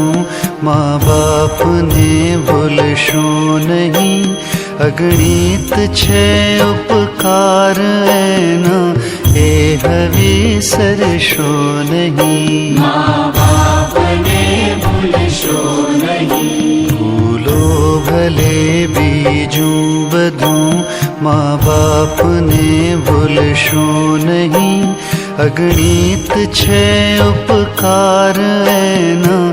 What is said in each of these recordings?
બધું મા બાપને ભૂલશો નહીં અગણિત છે ઉપકાર એના એ હવે સરશો નહીં ભૂલો ભલે બીજું બધું મા બાપને ભૂલશો નહીં અગણિત છે ઉપકાર એના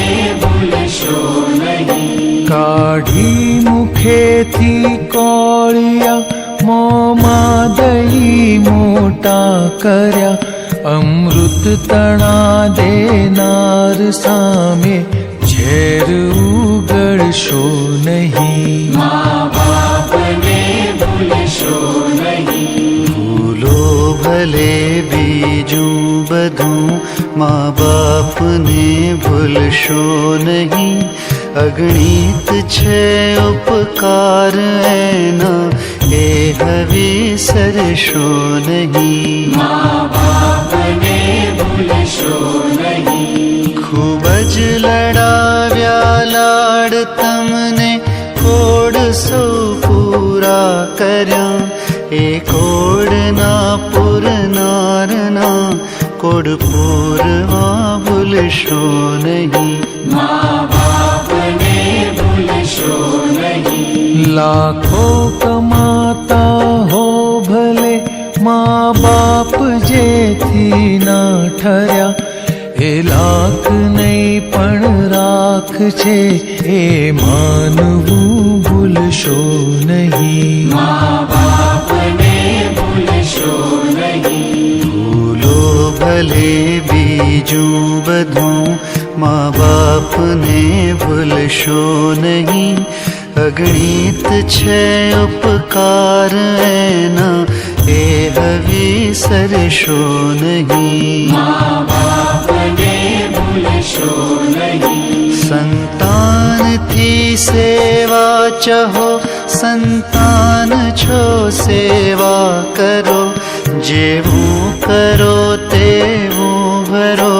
કાઢી મુખેથી કોળિયા મોમાં દહી મોટા કર્યા. અમૃત તણા દેનાર સામે ઝેર ઉગડશો નહીં. ભૂલો ભલે બીજું બધું મા બાપને ભૂલશો નહીં. અગણિત છે ઉપકાર એના એ હવે સરશો નહીં ખૂબ જ લડાવ્યા લાડ તમને કોડસો પૂરા કર્યા એ કોડના પૂરનારના કોડ પૂરવા ભૂલશો નહીં લાખો કમાતા હો ભલે મા બાપ જેથી ના ઠર્યા એ લાખ નહીં પણ રાખ છે એ માનવું ભૂલશો નહીં ભૂલો ભલે બીજું બધું મા બાપને ભૂલશો નહીં અગણિત છે ઉપકાર એના એ હવે સરશો નહીં સંતાનથી સેવા ચહો સંતાન છો સેવા કરો જેવું કરો તેવું ભરો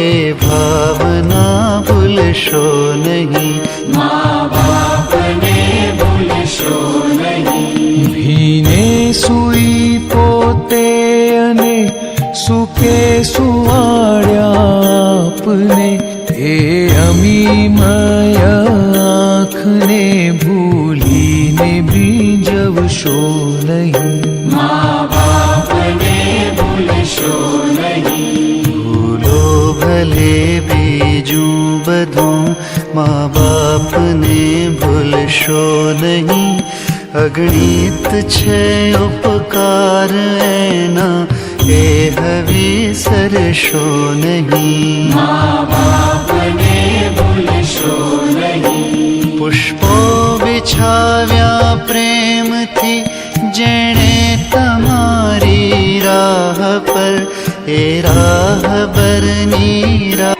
એ ભાવના ભૂલશો નહીં ભીને સુઈ પોતે અને સુકે સુવાડ્યા આપને. એ અમીમય આંખને ભૂલીને બીજવશો નહીં. ભૂલો ભલે બીજું બધું મા બાપને ભૂલશો નહીં. અગણિત છે ઉપકાર એના એ હવે સરશો નહીં પુષ્પો બિછાવ્યા પ્રેમથી જેણે તમારી રાહ પર એ રાહ બરની રાહ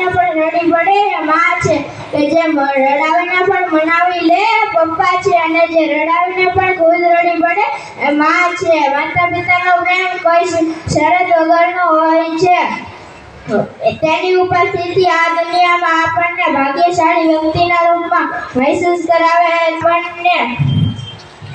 ને પણ કે જે રડાવીને પણ મનાવી લે, પપ્પા છે અને જે રડાવીને પણ ખુદ રડી પડે, એ માં છે. માતા પિતાનો પ્રેમ કોઈ શરત વગરનો હોય છે. તેની ઉપસ્થિતિ આ દુનિયામાં આપણને ભાગ્યશાળી વ્યક્તિના રૂપમાં મહેસૂસ કરાવે આપણને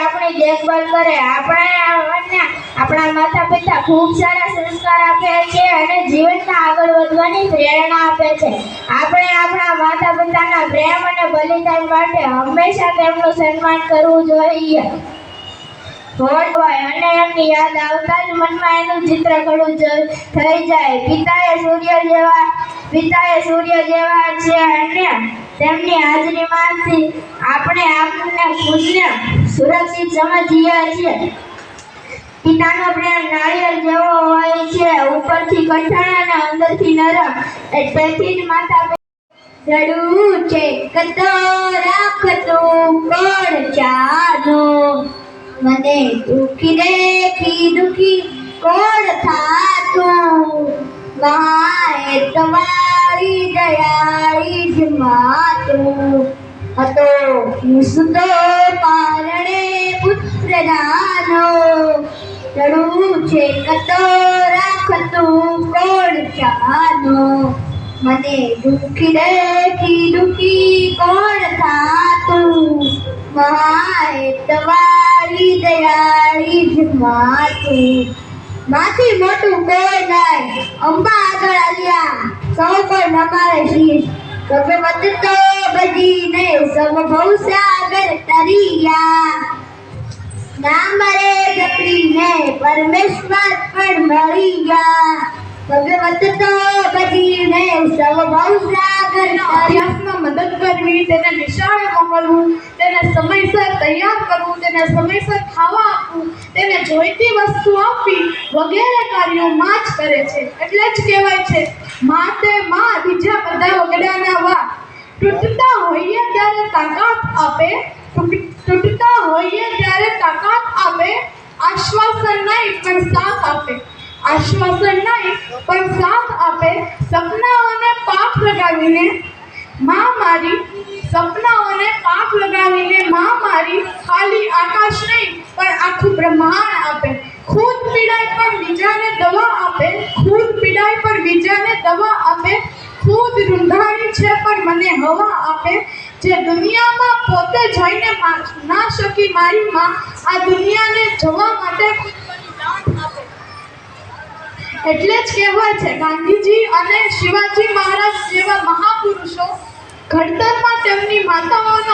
આપણી દેખભાલ કરે. આપણે આપણા માતા પિતા ખૂબ સારા સંસ્કાર આપે છે અને જીવનમાં આગળ વધવાની પ્રેરણા આપે છે. આપણે આપણા માતા પિતાના પ્રેમ અને બલિદાન માટે હંમેશા તેમનું સન્માન કરવું જોઈએ. અને એમની યાદ આવતા જ મનમાં એનું ચિત્ર ઘડું થઈ જાય. પિતાએ સૂર્ય જેવા, પિતાએ સૂર્ય જેવા છે અને તેમની હાજરીમાંથી આપણે આપણને ખુદને સુરક્ષિત સમજીએ છીએ પિતાનો પ્રેમ નાળિયેર જેવો હોય છે. ઉપરથી કઠણ અને અંદરથી નરમ. તેથી જ માતા રડવું છે. કતો રાખતું કોણ જાનો? મને દુખી દેખી દુખી કોણ થાતું? માએ તમારી દયાળી જ માતું. હતો. હું સુતો પારણે પુત્ર નાનો ચડું છે કતો રાખતું કોણ ચાનો મને દુખી દેખી દુખી કોણ થાતું? માએ તમારી દયાળી જ માતું. માથી મોટું કોઈ નહીં. અંબા આગળ આવ્યા. સૌ કોઈ નમારે શીશ ભગવત તો બજીને સમભવ સાગર તરિયા. નામ રે જપડીને પરમેશ્વર પણ મળી ગયા ભગવત તો બજીને સમભવ સાગર અભ્યાસમાં મદદ કરવી, તેને નિશાળે મોકલવું, તેને સમયસર તૈયાર કરવું, તેને સમયસર ખાવા આપવું, તેને જોઈતી વસ્તુ આપવી વગેરે કાર્યો માં જ કરે છે. એટલે જ કહેવાય છે, માતે માં બીજા બધા વગડાના વા. તૂટતા હોઈએ ત્યારે તાકાત આપે. તૂટ- તૂટતા હોઈએ ત્યારે તાકાત આપે. આશ્વાસન નહીં, પણ સાથ આપે. આશ્વાસન નહીં, પણ સાથ આપે. સપનાઓને પાક લગાવીને માં મારી, સપનાઓને પાક લગાવીને માં મારી ખાલી આકાશ નહીં, પણ આખું બ્રહ્માંડ આપે. ખુદ પીડાય પણ બીજાને દવા આપે. ખુદ પીડાય પણ બીજાને દવા આપે. ખુદ રૂંધાણી છે, પણ મને હવા આપે જે દુનિયામાં પોતે જઈને ના શકી મારી માં આ દુનિયાને જવા માટે એટલે જ કહેવાય છે, ગાંધીજી અને શિવાજી મહારાજ જેવા મહાપુરુષો ઘડતરમાં તેમની માતાઓનો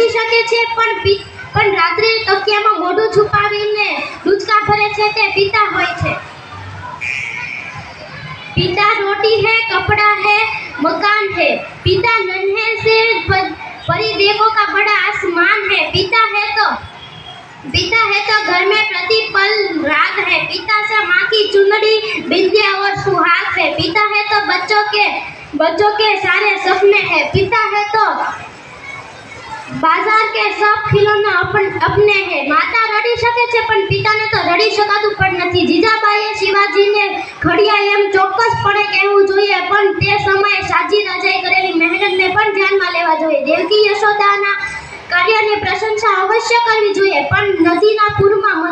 રો- રડી શકે છે પણ પિ- પણ રાત્રે તકિયામાં મોઢું છુપાવીને ડૂચકા ભરે છે તે પિતા હોય છે पिता रोटी है कपड़ा है मकान है पिता नन्हे से प- परिदेवों का बड़ा आसमान है पिता है तो पिता है तो घर में प्रतिपल राग है पिता से माँ की चुनरी बिंदिया और सुहाग है पिता है तो बच्चों के बच्चों के सारे सपने हैं पिता है तो बाजार के सब खिलौना अपन अपने हैं માતા રડી શકે છે પણ પિતાને તો રડી શકાતું પણ નથી જીજાબાઈએ શિવાજીને ખડિયા એમ ચોક્કસપણે કહેવું જોઈએ પણ તે સમયે સાજી રાજાએ કરેલી મહેનતને પણ ધ્યાનમાં લેવા જોઈએ દેવકી યશોદાના કાર્યની પ્રશંસા અવશ્ય કરવી જોઈએ પણ નદીના પૂરમાં